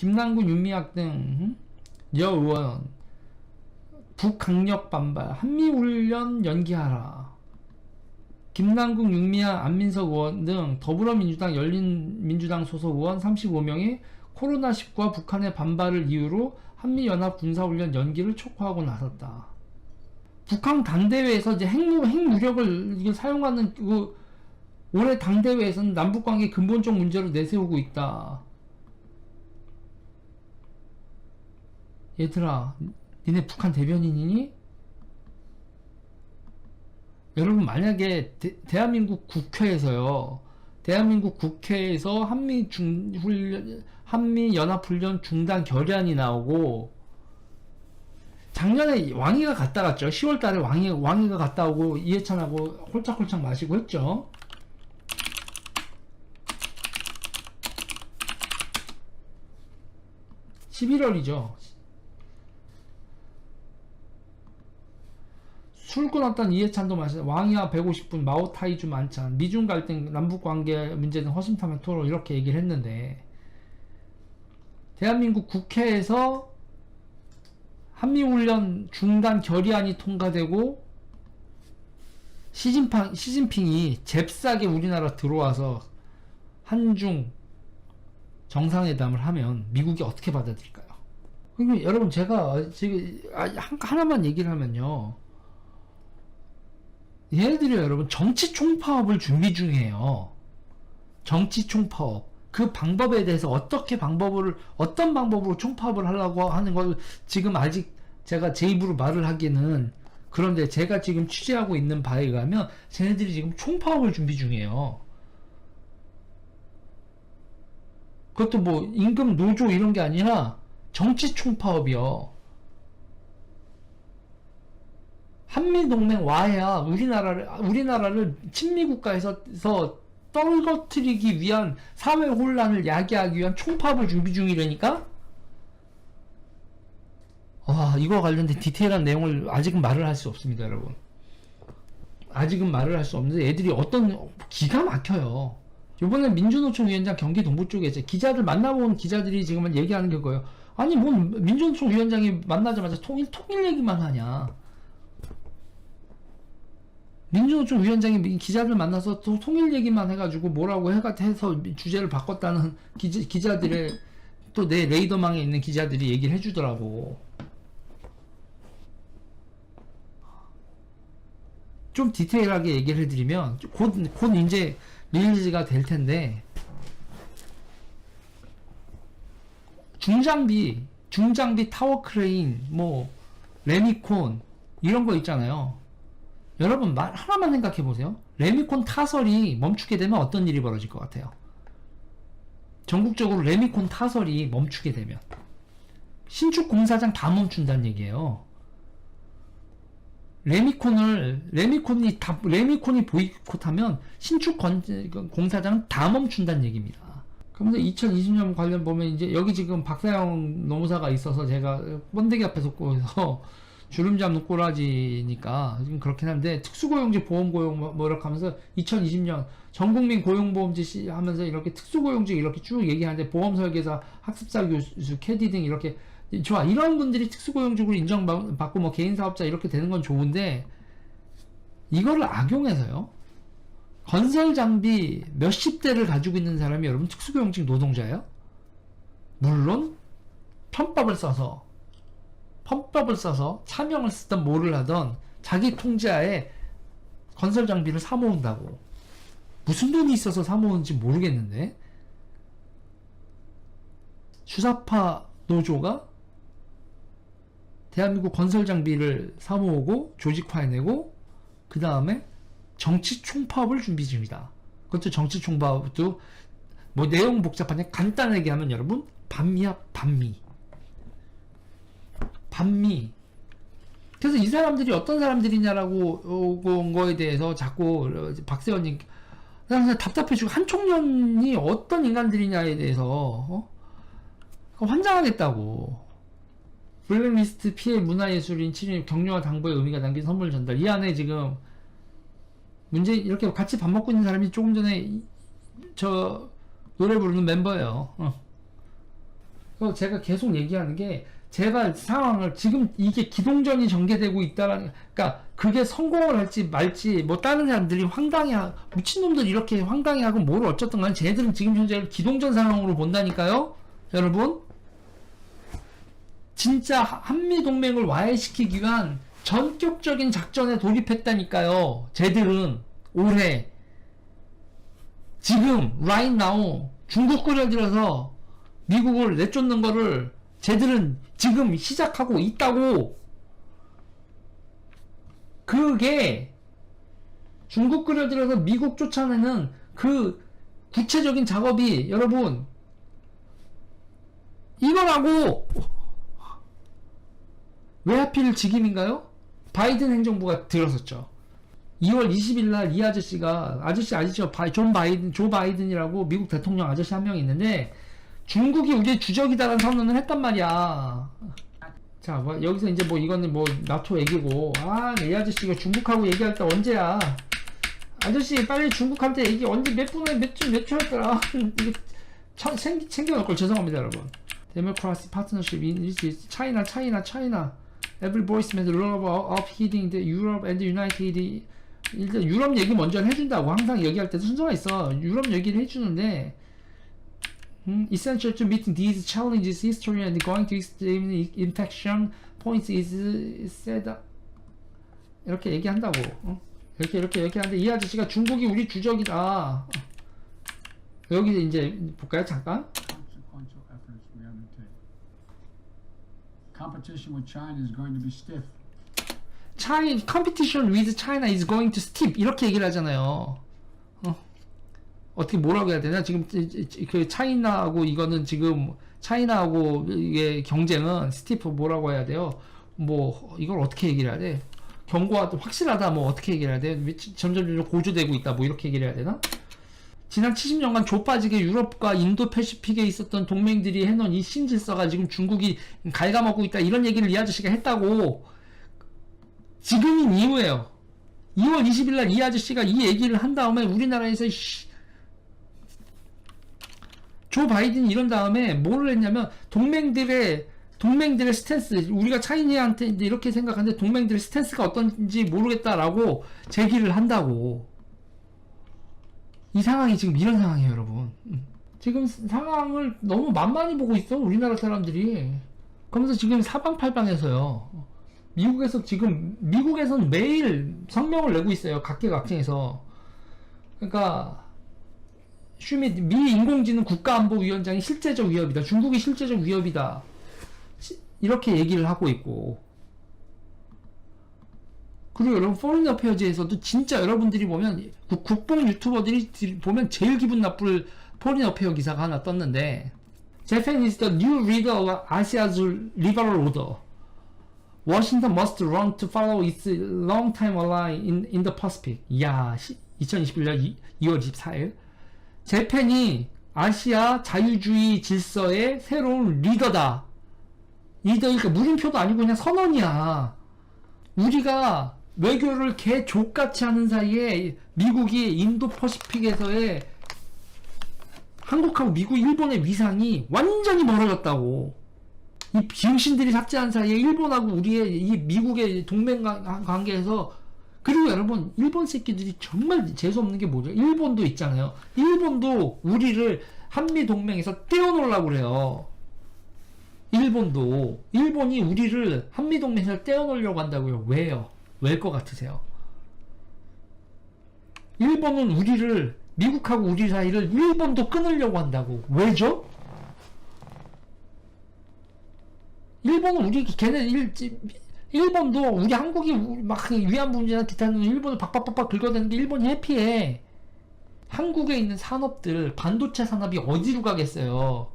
김남국, 윤미향 등 여의원 북강력 반발 한미훈련 연기하라. 김남국, 윤미향, 안민석 의원 등 더불어민주당, 열린민주당 소속 의원 35명이 코로나19와 북한의 반발을 이유로 한미연합 군사훈련 연기를 촉구하고 나섰다. 북한 당대회에서 이제 핵무, 핵무력을 사용하는 그 올해 당대회에서는 남북관계 근본적 문제로 내세우고 있다. 얘들아, 니네 북한 대변인이니? 여러분 만약에 대, 한민국 국회에서요. 대한민국 국회에서 한미 중 훈련 한미 연합 훈련 중단 결의안이 나오고 작년에 왕이가 갔다 갔죠. 10월 달에 왕이 왕이가 갔다 오고 이해찬하고 홀짝홀짝 마시고 했죠. (11월이죠) 술 끊었던 이해찬도 마시 왕이와 150분 마오타이주 만찬 미중 갈등 남북 관계 문제 등 허심탄회 토론 이렇게 얘기를 했는데 대한민국 국회에서 한미훈련 중단 결의안이 통과되고 시진팡, 시진핑이 잽싸게 우리나라 들어와서 한중 정상회담을 하면 미국이 어떻게 받아들일까요? 그리고 여러분 제가 지금 아, 한- 하나만 얘기를 하면요. 얘네들이 여러분 정치 총파업을 준비 중이에요. 정치 총파업. 그 방법에 대해서 어떻게 방법을 어떤 방법으로 총파업을 하려고 하는 걸 지금 아직 제가 제 입으로 말을 하기는 그런데 제가 지금 취재하고 있는 바에 의하면 쟤네들이 지금 총파업을 준비 중이에요. 그것도 뭐 임금 노조 이런 게 아니라 정치 총파업이요. 한미 동맹 와야 우리나라를 우리나라를 친미 국가에서 서 떨어뜨리기 위한 사회 혼란을 야기하기 위한 총파업을 준비 중이라니까. 와 이거 관련된 디테일한 내용을 아직은 말을 할 수 없습니다, 여러분. 아직은 말을 할 수 없는데 애들이 어떤 기가 막혀요. 이번에 민주노총 위원장 경기 동부 쪽에 이제 기자들 만나본 기자들이 지금은 얘기하는 게 그거예요. 아니 뭐 민주노총 위원장이 만나자마자 통일 통일 얘기만 하냐. 민주노총 위원장이 기자들 만나서 또 통일 얘기만 해가지고 뭐라고 해가 해서 주제를 바꿨다는 기자, 기자들의 또 내 레이더망에 있는 기자들이 얘기를 해주더라고. 좀 디테일하게 얘기를 해드리면 곧, 곧 이제 리리즈가 될 텐데 중장비, 중장비 타워 크레인, 뭐 레미콘 이런 거 있잖아요. 여러분 말 하나만 생각해 보세요. 레미콘 타설이 멈추게 되면 어떤 일이 벌어질 것 같아요? 전국적으로 레미콘 타설이 멈추게 되면 신축 공사장 다 멈춘다는 얘기예요. 레미콘을 레미콘이 다 레미콘이 보이콧하면 신축 건, 공사장 다 멈춘다는 얘기입니다. 그러면서 2020년 관련 보면 이제 여기 지금 박사영 노무사가 있어서 제가 번데기 앞에서 꼬여서 주름 잡 는 꼬라지니까 지금 그렇긴 한데 특수고용직 보험고용 뭐, 뭐 이렇게 하면서 2020년 전국민 고용보험제 시 하면서 이렇게 특수고용직 이렇게 쭉 얘기하는데 보험설계사 학습사 교수 캐디 등 이렇게 좋아 이런 분들이 특수고용직으로 인정받고 뭐 개인사업자 이렇게 되는 건 좋은데 이거를 악용해서요 건설 장비 몇십 대를 가지고 있는 사람이 여러분 특수고용직 노동자예요? 물론 편법을 써서 편법을 써서 차명을 쓰던 뭐를 하던 자기 통제하에 건설 장비를 사모은다고. 무슨 돈이 있어서 사모은지 모르겠는데. 주사파 노조가 대한민국 건설 장비를 사모으고 조직화해내고 그 다음에 정치 총파업을 준비 중이다. 그것도 정치 총파업도 뭐 내용 복잡하냐 간단하게 하면 여러분 반미야 반미 반미 그래서 이 사람들이 어떤 사람들이냐라고 온 거에 대해서 자꾸 박세원님 그냥 답답해지고 한총련이 어떤 인간들이냐에 대해서 어? 환장하겠다고 블랙리스트 피해 문화예술인 치료 격려와 당부의 의미가 담긴 선물 전달 이 안에 지금 문제 이렇게 같이 밥 먹고 있는 사람이 조금 전에 이- 저 노래 부르는 멤버예요. 어. 제가 계속 얘기하는 게 제발 상황을 지금 이게 기동전이 전개되고 있다라는 그러니까 그게 성공을 할지 말지 뭐 다른 사람들이 황당해 미친놈들 이렇게 황당해하고 뭘 어쨌든 간에 쟤네들은 지금 현재 기동전 상황으로 본다니까요? 여러분? 진짜 한미 동맹을 와해시키기 위한 전격적인 작전에 돌입했다니까요 쟤들은 올해. 지금 right now 중국 끌어들여서 미국을 내쫓는 거를 쟤들은 지금 시작하고 있다고 그게 중국 끌어들여서 미국 쫓아내는 그 구체적인 작업이 여러분 이거라고 왜 하필 지금인가요? 바이든 행정부가 들었었죠. 2월 20일 날 이 아저씨가 아저씨? 바- 존 바이든 조 바이든이라고 미국 대통령 아저씨 한 명 있는데 중국이 우리의 주적이다라는 선언을 했단 말이야. 자, 뭐 여기서 이제 뭐 이거는 뭐 나토 얘기고 아, 이 아저씨가 중국하고 얘기할 때 언제야? 아저씨 빨리 중국한테 얘기 언제 몇 분에 몇주몇 초였더라? 이게 참 챙기 챙겨놓을 걸 죄송합니다, 여러분. Democracy Partnership in China, China, China. Every voice made love of hitting the Europe and United. 일단 유럽 얘기 먼저 해준다고 항상 얘기할 때도 순서가 있어. 유럽 얘기를 해주는데 음, essential to meet these challenges, history and going to extreme infection points is said. 이렇게 얘기한다고. 어? 이렇게 이렇게 얘기하는데 이 아저씨가 중국이 우리 주적이다. 어. 여기 이제 볼까요 잠깐? Competition with China is going to be stiff. China competition with China is going to steep 이렇게 얘기를 하잖아요. 어. 어떻게 뭐라고 해야 되나? 지금 그 차이나하고 이거는 지금 차이나하고 이게 경쟁은 스티프 뭐라고 해야 돼요? 뭐 이걸 어떻게 얘기를 해야 돼? 경고하다 확실하다 뭐 어떻게 얘기를 해야 돼? 점점 점점 고조되고 있다 뭐 이렇게 얘기를 해야 되나? 지난 70년간 좁아지게 유럽과 인도 패시픽에 있었던 동맹들이 해놓은 이 신질서가 지금 중국이 갉아먹고 있다 이런 얘기를 이 아저씨가 했다고 지금인 이후에요. 2월 20일 날 이 아저씨가 이 얘기를 한 다음에 우리나라에서 씨, 조 바이든이 이런 다음에 뭐를 했냐면 동맹들의 동맹들의 스탠스 우리가 차이니한테 이렇게 생각하는데 동맹들의 스탠스가 어떤지 모르겠다라고 제기를 한다고 이 상황이 지금 이런 상황이에요 여러분 음. 지금 상황을 너무 만만히 보고 있어 우리나라 사람들이 그러면서 지금 사방팔방에서요 미국에서 지금 미국에서는 매일 성명을 내고 있어요. 각계각층에서. 그러니까 슈밋 미 인공지능 국가안보위원장이 실제적 위협이다. 중국이 실제적 위협이다. 시- 이렇게 얘기를 하고 있고. 그리고 여러분 포린 어페어즈에서도 진짜 여러분들이 보면 국- 국뽕 유튜버들이 들- 보면 제일 기분 나쁠 포린 어페어 기사가 하나 떴는데 Japan is the new leader of Asia's liberal order. Washington must run to follow its long-time ally in, in the Pacific. 이야, 2021년 2 월 24일. 재팬이 아시아 자유주의 질서의 새로운 리더다. 리더니까 물음표도 아니고 그냥 선언이야. 우리가 외교를 개 족같이 하는 사이에 미국이 인도 퍼시픽에서의 한국하고 미국, 일본의 위상이 완전히 멀어졌다고. 이 비응신들이 삭제한 사이에 일본하고 우리의 이 미국의 동맹 관- 관계에서 그리고 여러분 일본 새끼들이 정말 재수없는 게 뭐죠? 일본도 있잖아요. 일본도 우리를 한미 동맹에서 떼어놓으려고 그래요. 일본도 일본이 우리를 한미 동맹에서 떼어놓으려고 한다고요. 왜요? 왜것 같으세요? 일본은 우리를 미국하고 우리 사이를 일본도 끊으려고 한다고. 왜죠? 일본은 우리 걔네 일, 일본도 우리 한국이 막 위안부 문제나 기타는 일본을 박박박박 긁어대는데 일본이 해피해. 한국에 있는 산업들 반도체 산업이 어디로 가겠어요?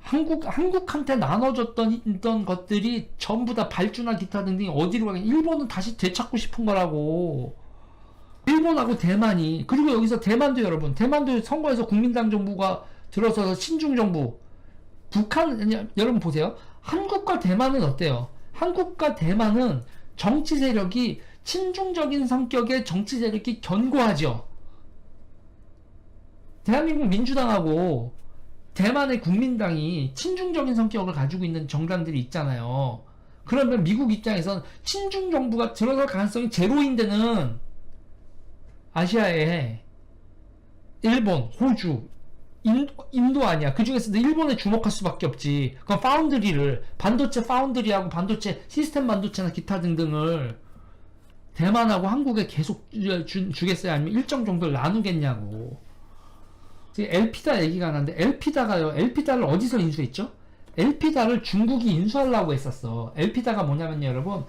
한국 한국한테 나눠줬던 있던 것들이 전부 다 발주나 기타 등등이 어디로 가겠? 일본은 다시 되찾고 싶은 거라고. 일본하고 대만이 그리고 여기서 대만도 여러분 대만도 선거에서 국민당 정부가 들어서서 친중 정부 북한 여러분 보세요. 한국과 대만은 어때요? 한국과 대만은 정치 세력이 친중적인 성격의 정치 세력이 견고하죠. 대한민국 민주당하고 대만의 국민당이 친중적인 성격을 가지고 있는 정당들이 있잖아요. 그러면 미국 입장에선 친중 정부가 들어설 가능성이 제로인 데는 아시아에 일본, 호주, 인, 인도 아니야. 그 중에서도 일본에 주목할 수밖에 없지. 그럼 파운드리를, 반도체 파운드리하고 반도체, 시스템 반도체나 기타 등등을 대만하고 한국에 계속 주, 주, 주 겠어요? 아니면 일정 정도를 나누겠냐고. 지금 엘피다 얘기가 나는데, 엘피다가요, 엘피다를 어디서 인수했죠? 엘피다를 중국이 인수하려고 했었어. 엘피다가 뭐냐면 여러분,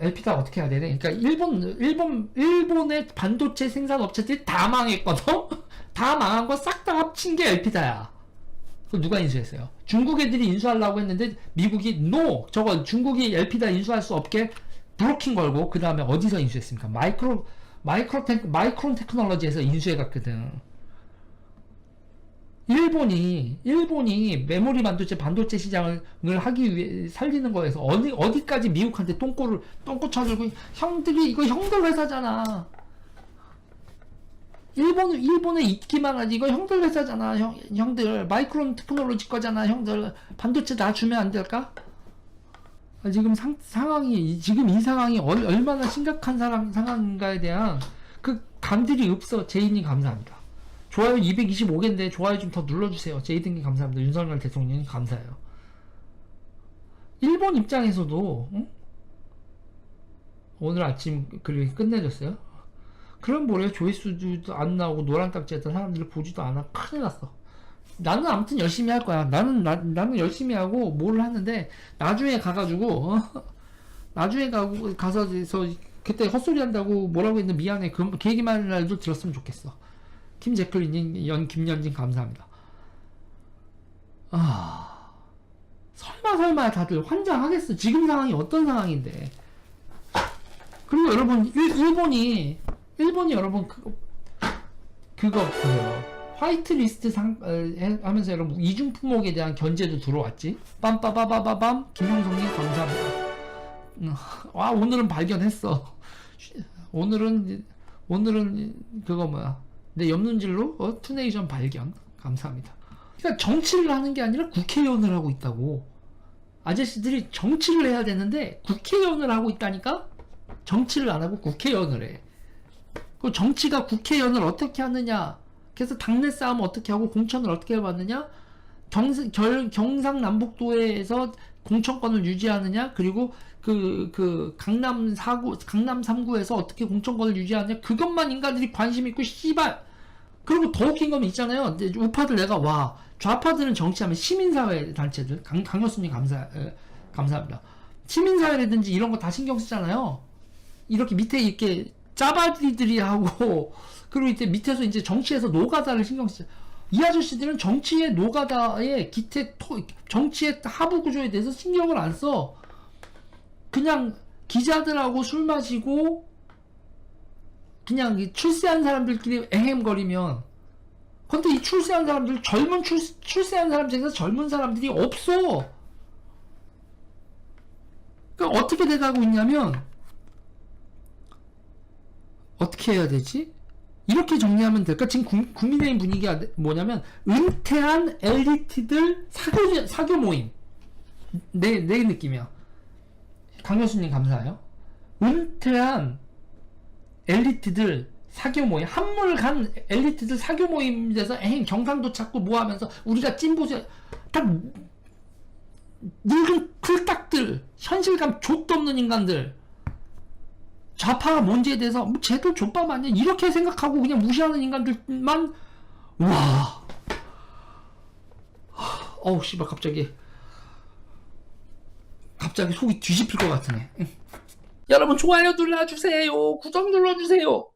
엘피다 어떻게 해야 되네? 그러니까 일본, 일본, 일본의 반도체 생산 업체들이 다 망했거든? 다 망한 거 싹 다 합친 게 엘피다야. 그 누가 인수했어요? 중국 애들이 인수하려고 했는데 미국이 NO! 저거 중국이 엘피다 인수할 수 없게 브로킹 걸고 그 다음에 어디서 인수했습니까? 마이크로 마이크로 테 마이크론 테크놀로지에서 인수해 갔거든. 일본이 일본이 메모리 반도체 반도체 시장을 하기 위해 살리는 거에서 어디 어디까지 미국한테 똥꼬를 똥꼬 쳐들고 형들이 이거 형들 회사잖아. 일본 일본에 있기만 하지 이거 형들 회사잖아 형 형들 마이크론 테크놀로지 거잖아 형들 반도체 나 주면 안 될까? 아, 지금 상, 상황이 지금 이 상황이 얼, 얼마나 심각한 사람 상황인가에 대한 그 감들이 없어 제이님 감사합니다. 좋아요 225개인데 좋아요 좀 더 눌러주세요. 제이든님 감사합니다. 윤석열 대통령님 감사해요. 일본 입장에서도 응? 오늘 아침 글이 끝내줬어요. 그럼 뭐래요? 조회수도 안 나오고 노란 딱지 했던 사람들 보지도 않아. 큰일 났어. 나는 아무튼 열심히 할 거야. 나는 나, 나는 열심히 하고 뭘 하는데 나중에 가가지고 어? 나중에 가고 가서 서 그때 헛소리 한다고 뭐라고 했는데 미안해. 그, 그 얘기만 날도 들었으면 좋겠어. 김제클리님, 연 김연진 감사합니다. 아 설마 설마 다들 환장하겠어. 지금 상황이 어떤 상황인데. 그리고 여러분 일, 일본이 일본이 여러분 그거 그거 보세요. 화이트 리스트 상 어, 해- 하면서 여러분 이중 품목에 대한 견제도 들어왔지. 빰빠바바바밤 김형성님 감사합니다. 음, 와 오늘은 발견했어. 쉬, 오늘은 오늘은 그거 뭐야 내 옆눈질로 어, 투네이션 발견 감사합니다. 그러니까 정치를 하는 게 아니라 국회의원을 하고 있다고. 아저씨들이 정치를 해야 되는데 국회의원을 하고 있다니까 정치를 안 하고 국회의원을 해. 그 정치가 국회의원을 어떻게 하느냐? 그래서 당내 싸움 어떻게 하고 공천을 어떻게 해봤느냐? 경상남북도에서 공천권을 유지하느냐? 그리고 그, 그, 강남 4구, 강남 3구에서 어떻게 공천권을 유지하느냐? 그것만 인간들이 관심 있고, 씨발! 그리고 더 웃긴 건 있잖아요. 이제 우파들 내가 와. 좌파들은 정치하면 시민사회 단체들. 강, 강효수님 감사, 에, 감사합니다. 시민사회라든지 이런 거 다 신경 쓰잖아요. 이렇게 밑에 이렇게 짜바리들이 하고 그리고 이제 밑에서 이제 정치에서 노가다를 신경 쓰죠. 이 아저씨들은 정치의 노가다의 기태 토, 정치의 하부 구조에 대해서 신경을 안 써. 그냥 기자들하고 술 마시고 그냥 이 출세한 사람들끼리 앵행거리면 근데 이 출세한 사람들 젊은 출, 출세한 사람 중에서 젊은 사람들이 없어. 그러니까 어떻게 돼가고 있냐면 어떻게 해야 되지? 이렇게 정리하면 될까? 지금 국, 국민의힘 분위기가 뭐냐면 은퇴한 엘리트들 사교 사교 모임 내 내 느낌이야. 강효수님 감사해요. 은퇴한 엘리트들 사교 모임 한물 간 엘리트들 사교 모임에서 엥 경상도 찾고 뭐 하면서 우리가 찐보세 딱 늙은 풀딱들 현실감 족도 없는 인간들 좌파가 뭔지에 대해서 뭐 쟤들 족밥 아니야? 이렇게 생각하고 그냥 무시하는 인간들만 와. 어우 씨발 갑자기. 갑자기 속이 뒤집힐 것 같으네. 응. 여러분 좋아요 눌러주세요. 구독 눌러주세요